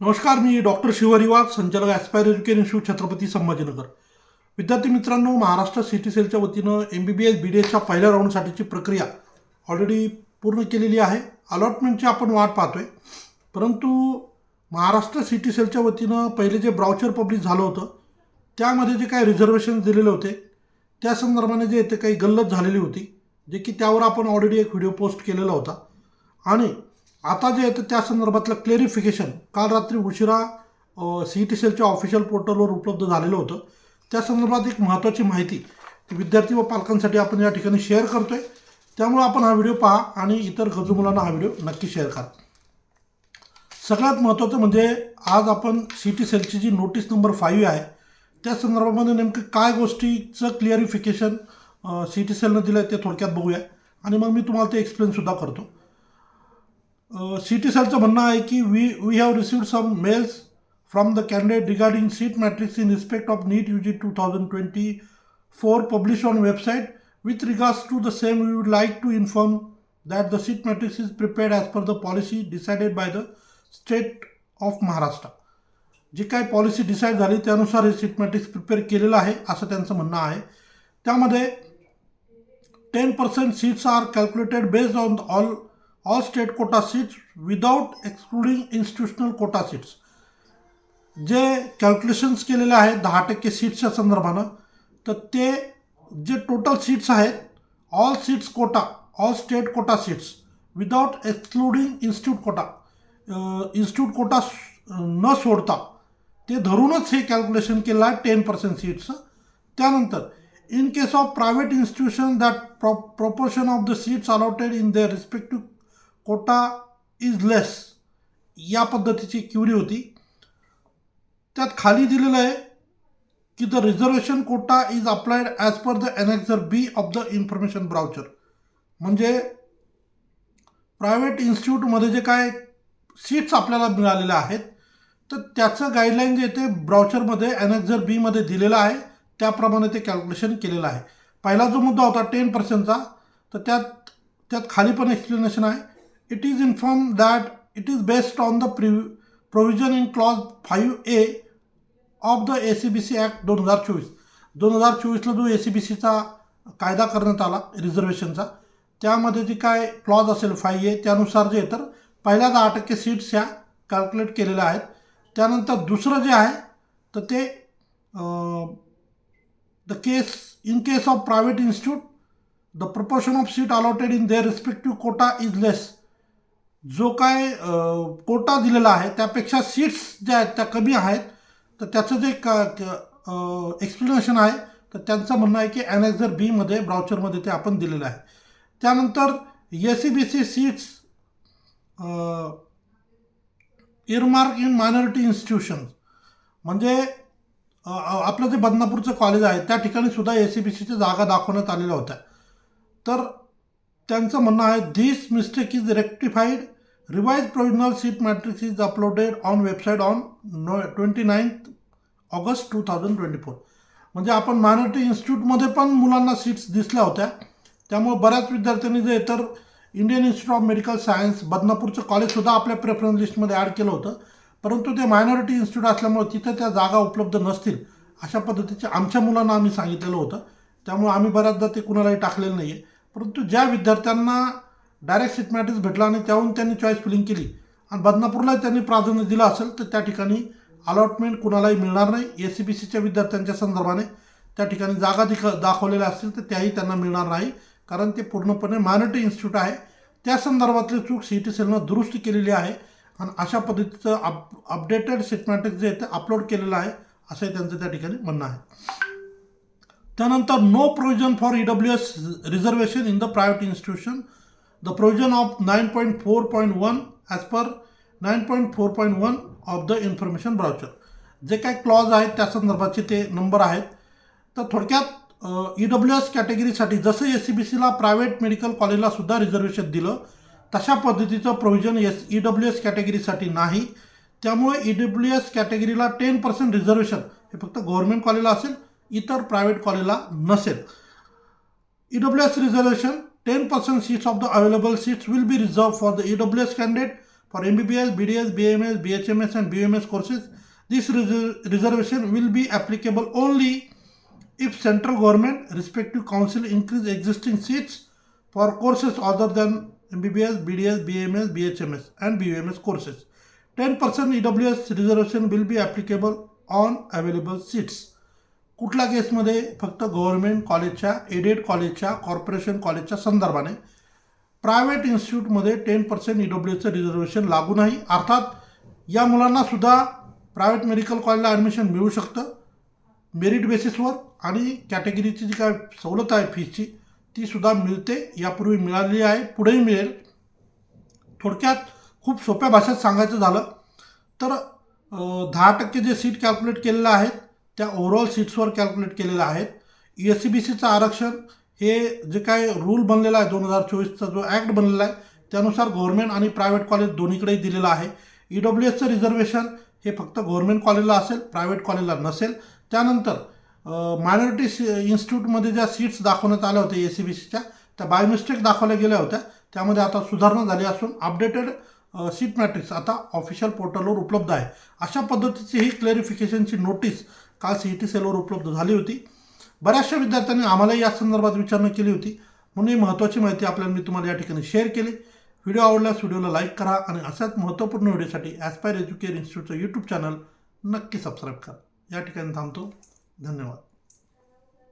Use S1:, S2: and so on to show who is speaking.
S1: नमस्कार मी डॉक्टर शिवरिवाग संचालक aspire education institute Chhatrapati Sambhajinagar. विद्यार्थी मित्रांनो महाराष्ट्र सिटी सेलच्या वतीनं M B B S B D एसच्या पहिल्या राऊंडसाठीची प्रक्रिया ऑलरेडी पूर्ण केलेली आहे. अलॉटमेंटची आपण वाट पाहतो आहे परंतु महाराष्ट्र सिटी सेलच्या वतीनं पहिले जे ब्राउचर पब्लिश झालं होतं त्यामध्ये जे काही रिझर्वेशन दिलेले होते त्या संदर्भाने जे ते काही गल्लत झालेली होती जे की त्यावर आपण ऑलरेडी एक व्हिडिओ पोस्ट केलेला होता. आणि आता जे येतं त्या संदर्भातलं क्लेरिफिकेशन काल रात्री उशिरा सी ई टी सेलच्या ऑफिशियल पोर्टलवर उपलब्ध झालेलं होतं. त्या संदर्भात एक महत्त्वाची माहिती विद्यार्थी व पालकांसाठी आपण या ठिकाणी शेअर करतो आहे त्यामुळे आपण हा व्हिडिओ पहा आणि इतर गरजू मुलांना हा व्हिडिओ नक्की शेअर करा. सगळ्यात महत्त्वाचं म्हणजे आज आपण सी टी सेलची जी नोटीस नंबर फाईव्ह आहे त्या संदर्भामध्ये नेमकं काय गोष्टीचं क्लिअरिफिकेशन सी टी सेलनं दिलं आहे ते थोडक्यात बघूया. आणि मग मी तुम्हाला ते एक्सप्लेनसुद्धा करतो. सी टी सेलचं म्हणणं आहे की we we have received some mails from the candidate regarding seat matrix in respect of NEET U G two thousand twenty four publish on website with regards to the same we would like to inform that the seat matrix is prepared as per the policy decided by the state of Maharashtra जी काय policy decide झाली त्यानुसार हे seat matrix prepare केलेलं आहे असं त्यांचं म्हणणं आहे. त्यामध्ये ten percent seats are calculated based on all all state quota seats without excluding institutional quota seats जे कॅल्क्युलेशन्स केलेले आहेत, दहा टक्के सीट्सच्या संदर्भानं, तर ते जे टोटल सीट्स आहेत all seats quota all state quota seats without excluding institute quota institute quota न सोडता, ते धरूनच हे कॅल्क्युलेशन केलं आहे टेन पर्सेंट सीट्स त्यानंतर in case of private institution that pro proportion of the seats allotted in their respective quota is less या पद्धतीची क्युरी होती. त्यात खाली दिलेलं आहे की the reservation quota is applied as per the annexure B of the information brochure म्हणजे private इन्स्टिट्यूटमध्ये जे काय सीट्स आपल्याला मिळालेल्या आहेत तर त्याचं गाईडलाईन जे ते ब्राउचरमध्ये एनेक्झर बीमध्ये दिलेलं आहे त्याप्रमाणे ते कॅल्क्युलेशन केलेलं आहे. पहिला जो मुद्दा होता टेन पर्सेंटचा तर त्यात त्यात खाली पण एक्सप्लेनेशन आहे. It is informed that it is based on the pre provision in clause five A of the A C B C act दोन हजार चोवीस. दोन हजार चोवीसला जो ए सी बी सीचा कायदा करण्यात आला रिझर्वेशनचा त्यामध्ये जी काय क्लॉज असेल फाय ए त्यानुसार जे तर पहिल्या दहा टक्के सीट्स ह्या कॅल्क्युलेट केलेल्या आहेत. त्यानंतर दुसरं जे आहे तर ते the case in case of private institute the proportion of seat allotted in their respective quota is less जो काय कोटा दिलेला आहे त्यापेक्षा सीट्स ज्या आहेत त्या कमी आहेत. तर त्याचं जे का एक्सप्लेनेशन आहे तर त्यांचं म्हणणं आहे की ॲनेक्झर बीमध्ये ब्राउचरमध्ये ते आपण दिलेलं आहे. त्यानंतर A C B C seats earmark in minority institution म्हणजे आपलं जे बदनापूरचं कॉलेज आहे त्या ठिकाणी सुद्धा ए सी बी सीच्या जागा दाखवण्यात आलेल्या होत्या. तर त्यांचं म्हणणं आहे this mistake is rectified Revised provisional सीट matrix is uploaded on website on no twenty ninth August two thousand twenty four म्हणजे आपण मायनॉरिटी इन्स्टिट्यूटमध्ये पण मुलांना सीट्स दिसल्या होत्या. त्यामुळे बऱ्याच विद्यार्थ्यांनी जे तर Indian institute of medical science बदनापूरचं कॉलेजसुद्धा आपल्या प्रेफरन्स लिस्टमध्ये ॲड केलं होतं. परंतु ते मायनॉरिटी इन्स्टिट्यूट असल्यामुळे तिथं त्या जागा उपलब्ध नसतील अशा पद्धतीचे आमच्या मुलांना आम्ही सांगितलेलं होतं. त्यामुळे आम्ही बऱ्याचदा ते कुणालाही टाकलेलं नाही आहे परंतु ज्या विद्यार्थ्यांना डायरेक्ट सिटमॅटिक्स भेटला आणि त्याहून त्यांनी चॉईस फिलिंग केली. आणि बदनापूरला त्यांनी प्राधान्य दिलं असेल तर त्या ठिकाणी अलॉटमेंट कुणालाही मिळणार नाही. ए सी बी सीच्या विद्यार्थ्यांच्या संदर्भाने त्या ठिकाणी जागा दिख दाखवलेल्या असतील तर त्याही त्यांना मिळणार नाही. कारण ते पूर्णपणे मायनॉरिटी इन्स्टिट्यूट आहे. त्या संदर्भातली चूक सी टी सेलनं दुरुस्ती केलेली आहे. आणि अशा पद्धतीचं अप अपडेटेड सीट जे आहे ते अपलोड केलेलं आहे असंही त्यांचं त्या ठिकाणी म्हणणं आहे. त्यानंतर no provision for E W S reservation in the private institution the provision of nine point four point one as per nine point four point one of the information brochure जे काही क्लॉज आहेत त्या संदर्भाचे ते number आहेत. तर थोडक्यात E W S कॅटेगरीसाठी जसं S C B सीला प्रायव्हेट मेडिकल कॉलेजला सुद्धा रिझर्वेशन दिलं तशा पद्धतीचं provision S E W S कॅटेगरीसाठी नाही. त्यामुळे ई डब्ल्यू एस कॅटेगरीला टेन पर्सेंट रिझर्वेशन हे फक्त गव्हर्मेंट कॉलेजला असेल इतर प्रायव्हेट कॉलेजला नसेल. E W S reservation 10% seats of the available seats will be reserved for the EWS candidate for MBBS, BDS, BMS, BHMS and BMS courses. This res reservation will be applicable only if central government respective council increase existing seats for courses other than MBBS, BDS, BMS, BHMS and BMS courses. 10% EWS reservation will be applicable on available seats. कुठल्या केसमध्ये? फक्त government कॉलेजच्या aided कॉलेजच्या corporation कॉलेजच्या संदर्भाने. Private इन्स्टिट्यूटमध्ये ten percent E W एचं रिझर्वेशन लागू नाही. अर्थात या मुलांनासुद्धा प्रायव्हेट मेडिकल कॉलेजला ॲडमिशन मिळू शकतं. मेरिट बेसिसवर आणि कॅटेगरीची जी काय सवलत आहे फीची ती सुद्धा मिळते. यापूर्वी मिळालेली आहे पुढेही मिळेल. थोडक्यात खूप सोप्या भाषेत सांगायचं झालं तर दहा टक्के जे सीट कॅल्क्युलेट केलेलं आहेत त्या ओव्हरऑल सीट्सवर कॅल्क्युलेट केलेलं आहेत. एस सी बी सीचं आरक्षण हे जे काय रूल बनलेला आहे दोन हजार चोवीसचा जो ॲक्ट बनलेला आहे त्यानुसार गव्हर्नमेंट आणि प्रायव्हेट कॉलेज दोन्हीकडेही दिलेलं आहे. ई डब्ल्यू एसचं रिझर्वेशन हे फक्त गव्हर्नमेंट कॉलेजला असेल प्रायव्हेट कॉलेजला नसेल. त्यानंतर मायनॉरिटी सी इन्स्टिट्यूटमध्ये ज्या सीट्स दाखवण्यात आल्या होत्या ए सी बी सीच्या त्या बाय मिस्टेक दाखवल्या गेल्या होत्या. त्यामध्ये आता सुधारणा झाली असून अपडेटेड सीट मॅट्रिक्स आता ऑफिशियल पोर्टलवर उपलब्ध आहे. अशा पद्धतीची ही क्लॅरिफिकेशनची नोटीस काल सी ई टी सेलवर उपलब्ध झाली होती. बऱ्याचशा विद्यार्थ्यांनी आम्हालाही या संदर्भात विचारणा केली होती. म्हणून ही महत्त्वाची माहिती आपल्याला मी तुम्हाला या ठिकाणी शेअर केली. व्हिडिओ आवडल्यास व्हिडिओला लाईक करा आणि अशाच महत्त्वपूर्ण व्हिडिओसाठी ॲस्पायर एज्युकेअर इन्स्टिट्यूटचं यूट्यूब चॅनल नक्की सबस्क्राईब करा. या ठिकाणी थांबतो. धन्यवाद.